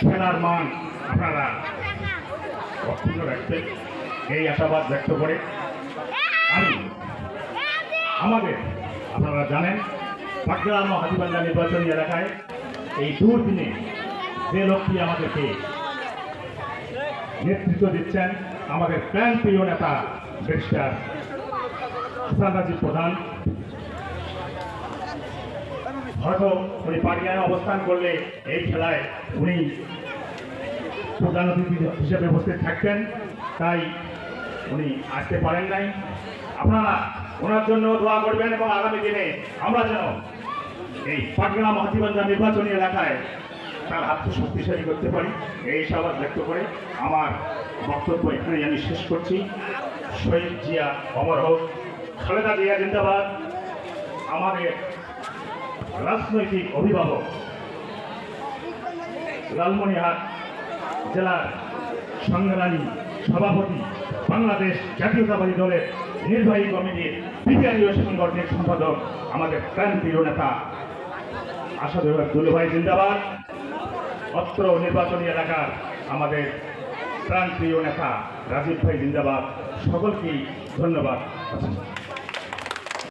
খেলার মান আপনারা অক্ষুণ্ণ রাখবেন। এই আশাবাদ ব্যক্ত করে আমি আমাদের, আপনারা জানেন, পাটগ্রাম ও হাতিবান্ধা নির্বাচনী এলাকায় এই দুর্দিনে যে লোকটি আমাদেরকে নেতৃত্ব দিচ্ছেন, আমাদের প্ল্যান প্রিয় নেতা ব্যারিস্টার প্রধান হয়তো উনি পাটিয়ায় অবস্থান করলে এই খেলায় উনি প্রধান অতিথি হিসেবে উপস্থিত থাকতেন। তাই উনি আসতে পারেন নাই। আপনারা ওনার জন্য দোয়া করবেন এবং আগামী দিনে আমরা যেন এই পাটগ্রাম হাতিবান্ধা নির্বাচনী এলাকায় তার হাতকে শক্তিশালী করতে পারি। এই সবাদ ব্যক্ত করে আমার বক্তব্য এখানে আমি শেষ করছি। শহীদ জিয়া অমর হোক, খালেদা জিয়া জিন্দাবাদ। আমাদের রাজনৈতিক অভিভাবক লালমনিহাট জেলার সংগ্রামী সভাপতি, বাংলাদেশ জাতীয়তাবাদী দলের নির্বাহী কমিটির বিজ্ঞানীয় সংগঠনের সম্পাদক আমাদের প্রান্তীয় নেতা আসাদুল দুলুভাই জিন্দাবাদ। অত্র নির্বাচনী এলাকার আমাদের প্রান্তীয় নেতা রাজীব ভাই জিন্দাবাদ। সকলকেই ধন্যবাদ।